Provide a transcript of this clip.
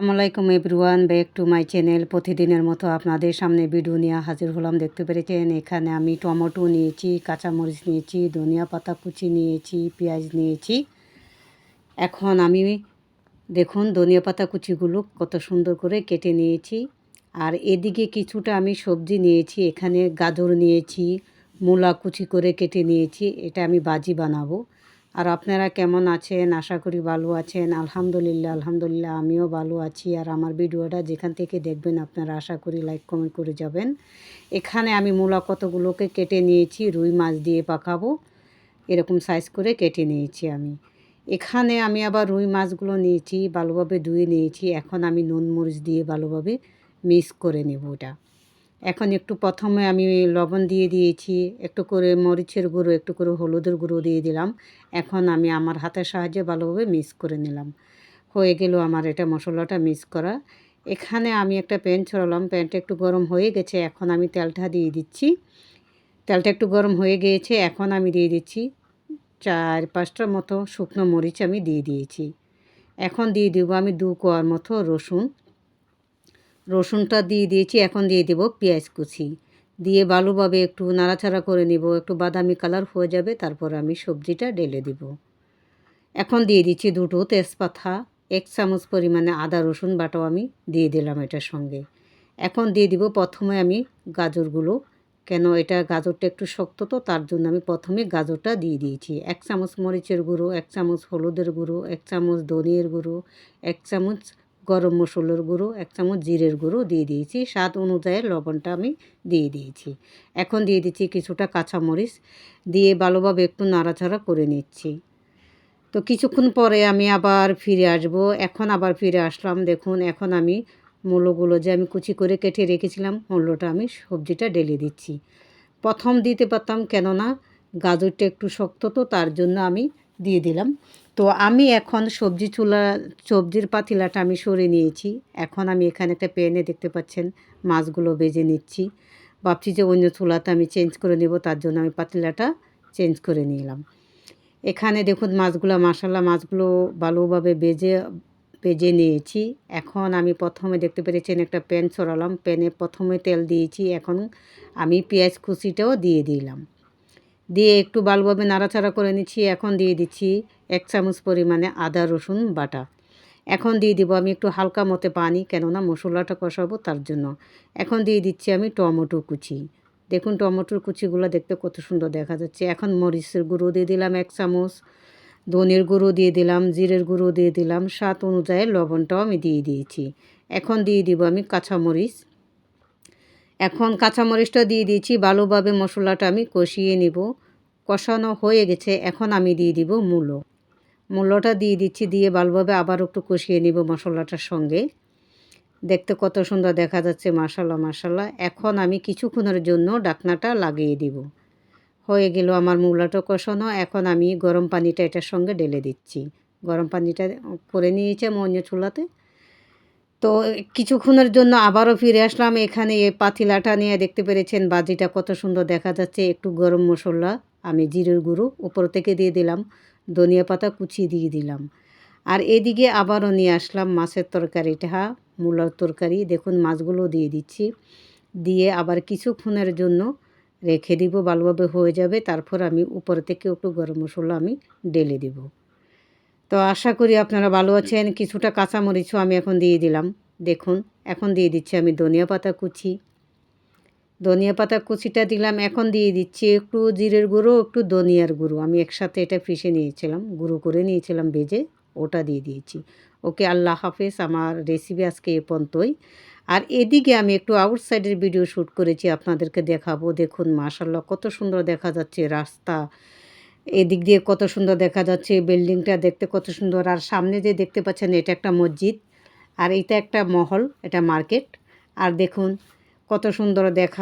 আসসালামাইকুম everyone back to my channel প্রতিদিনের মতো আপনাদের সামনে ভিডিও নিয়ে হাজির হলাম। দেখতে পেরেছেন? এখানে আমি টমেটো নিয়েছি, কাঁচামরিচ নিয়েছি, ধনিয়া পাতা কুচি নিয়েছি, পেঁয়াজ নিয়েছি। এখন আমি, দেখুন, ধনিয়া পাতা কুচিগুলো কত সুন্দর করে কেটে নিয়েছি। আর এদিকে কিছুটা আমি সবজি নিয়েছি, এখানে গাজর নিয়েছি, মূলা কুচি করে কেটে নিয়েছি। এটা আমি বাজি বানাবো। আর আপনারা কেমন আছেন? আশা করি ভালো আছেন। আলহামদুলিল্লাহ আলহামদুলিল্লাহ, আমিও ভালো আছি। আর আমার ভিডিওটা যেখান থেকে দেখবেন আপনারা আশা করি লাইক কমেন্ট করে যাবেন। এখানে আমি মূলা কতগুলোকে কেটে নিয়েছি, রুই মাছ দিয়ে পাকাবো। এরকম সাইজ করে কেটে নিয়েছি আমি। এখানে আমি আবার রুই মাছগুলো নিয়েছি, ভালোভাবে ধুয়ে নিয়েছি। এখন আমি নুন মরিচ দিয়ে ভালোভাবে মিক্স করে নেব ওটা। এখন একটু প্রথমে আমি লবণ দিয়ে দিয়েছি, একটু করে মরিচের গুঁড়ো, একটু করে হলুদের গুঁড়ো দিয়ে দিলাম। এখন আমি আমার হাতের সাহায্যে ভালোভাবে মিক্স করে নিলাম। হয়ে গেল আমার এটা মশলাটা মিক্স করা। এখানে আমি একটা প্যান ছড়ালাম প্যানটা একটু গরম হয়ে গেছে, এখন আমি তেলটা দিয়ে দিচ্ছি। তেলটা একটু গরম হয়ে গিয়েছে, এখন আমি দিয়ে দিচ্ছি চার পাঁচটার মতো শুকনো মরিচ আমি দিয়ে দিয়েছি। এখন দিয়ে দেবো আমি দু কোয়ার মতো রসুন। রসুনটা দিয়ে দিয়েছি, এখন দিয়ে দেবো পেঁয়াজ কুচি। দিয়ে ভালোভাবে একটু নাড়াচাড়া করে নিব, একটু বাদামি কালার হয়ে যাবে, তারপর আমি সবজিটা ঢেলে দিব। এখন দিয়ে দিচ্ছি দুটো তেজপাতা, এক চামচ পরিমাণে আদা, রসুন বাটাও আমি দিয়ে দিলাম এটার সঙ্গে। এখন দিয়ে দিব প্রথমে আমি গাজরগুলো, কেন এটা গাজরটা একটু শক্ত তো, তার জন্য আমি প্রথমে গাজরটা দিয়ে দিয়েছি। এক চামচ মরিচের গুঁড়ো, এক চামচ হলুদের গুঁড়ো, এক চামচ ধনিয়ার গুঁড়ো, এক চামচ গরম মশলার গুঁড়ো, এক চামচ জিরের গুঁড়ো দিয়ে দিয়েছি। স্বাদ অনুযায়ী লবণটা আমি দিয়ে দিয়েছি। এখন দিয়ে দিচ্ছি কিছুটা কাঁচামরিচ। দিয়ে ভালোভাবে একটু নাড়াচাড়া করে নিচ্ছি। তো কিছুক্ষণ পরে আমি আবার ফিরে আসব। এখন আবার ফিরে আসলাম। দেখুন, এখন আমি মূলোগুলো যে আমি কুচি করে কেটে রেখেছিলাম, মূল্যটা আমি সবজিটা ঢেলে দিচ্ছি। প্রথম দিতে পারতাম কেননা গাজরটা একটু শক্ত, তো তার জন্য আমি দিয়ে দিলাম। তো আমি এখন সবজি চুলা, সবজির পাতিলাটা আমি সরে নিয়েছি। এখন আমি এখানে একটা প্যানে দেখতে পাচ্ছেন মাছগুলো বেজে নিচ্ছি। ভাবছি যে অন্য চুলাতে আমি চেঞ্জ করে নেব, তার জন্য আমি পাতিলাটা চেঞ্জ করে নিলাম। এখানে দেখুন মাছগুলো মাসাল্লা মাছগুলো ভালোভাবে বেজে বেজে নিয়েছি। এখন আমি প্রথমে দেখতে পেরেছেন একটা প্যান ছড়ালাম। প্যানে প্রথমে তেল দিয়েছি। এখন আমি পেঁয়াজ কুচিটাও দিয়ে দিলাম। দিয়ে একটু ভালোভাবে নাড়াচাড়া করে নিচ্ছি। এখন দিয়ে দিচ্ছি এক চামচ পরিমাণে আদা, রসুন বাটা। এখন দিয়ে দিব আমি একটু হালকা মতে পানি, কেননা মশলাটা কষাবো তার জন্য। এখন দিয়ে দিচ্ছি আমি টমেটো কুচি। দেখুন টমেটোর কুচিগুলো দেখতে কত সুন্দর দেখা যাচ্ছে। এখন মরিচের গুঁড়ো দিয়ে দিলাম এক চামচ, ধনের গুঁড়ো দিয়ে দিলাম, জিরের গুঁড়ো দিয়ে দিলাম, স্বাদ অনুযায়ী লবণটাও আমি দিয়ে দিয়েছি। এখন দিয়ে দিব আমি কাঁচামরিচ এখন কাঁচামরিচটা দিয়ে দিয়েছি, ভালোভাবে মশলাটা আমি কষিয়ে নিব। কষানো হয়ে গেছে, এখন আমি দিয়ে দিব মূলো। মূলোটা দিয়ে দিচ্ছি, দিয়ে ভালোভাবে আবার একটু কষিয়ে নিব মশলাটার সঙ্গে। দেখতে কত সুন্দর দেখা যাচ্ছে মাসাল্লাহ মাসাল্লাহ এখন আমি কিছুক্ষণের জন্য ডাকনাটা লাগিয়ে দিব। হয়ে গেল আমার মূলাটা কষানো, এখন আমি গরম পানিটা এটার সঙ্গে ঢেলে দিচ্ছি। গরম পানিটা করে নিয়েছি আমি অন্য চুলাতে। তো কিছুক্ষণের জন্য আবারও ফিরে আসলাম। এখানে এই পাতিলাটা নিয়ে দেখতে পেরেছেন, বাজিটা কত সুন্দর দেখা যাচ্ছে। একটু গরম মশলা, আমি জিরের গুঁড়ো উপর থেকে দিয়ে দিলাম, ধনিয়া পাতা কুচি দিয়ে দিলাম। আর এদিকে আবারও নিয়ে আসলাম মাছের তরকারিটা, মূলার তরকারি। দেখুন, মাছগুলো দিয়ে দিচ্ছি। দিয়ে আবার কিছুক্ষণের জন্য রেখে দিব, ভালোভাবে হয়ে যাবে। তারপর আমি উপর থেকে একটু গরম মশলা আমি ঢেলে দিব। তো আশা করি আপনারা ভালো আছেন। কিছুটা কাঁচামরিচও আমি এখন দিয়ে দিলাম। দেখুন এখন দিয়ে দিচ্ছি আমি ধনিয়া পাতা কুচি। ধনিয়া পাতা কুচিটা দিলাম এখন দিয়ে দিচ্ছি একটু জিরের গুঁড়ো একটু ধনিয়ার গুঁড়ো। আমি একসাথে এটা পিষে নিয়েছিলাম গুঁড়ো করে নিয়েছিলাম বেজে ওটা দিয়ে দিয়েছি। ওকে আল্লাহ হাফেজ আমার রেসিপি আজকে এ পর্যন্তই। আর এদিকে আমি একটু আউটসাইডের ভিডিও শ্যুট করেছি আপনাদেরকে দেখাবো। দেখুন মাশাল্লাহ কত সুন্দর দেখা যাচ্ছে রাস্তা। এদিক দিয়ে কত সুন্দর দেখা যাচ্ছে বিল্ডিংটা দেখতে কত সুন্দর। আর সামনে যে দেখতে পাচ্ছেন, এটা একটা মসজিদ। আর এটা একটা মহল, এটা মার্কেট। আর দেখুন, কত সুন্দর দেখা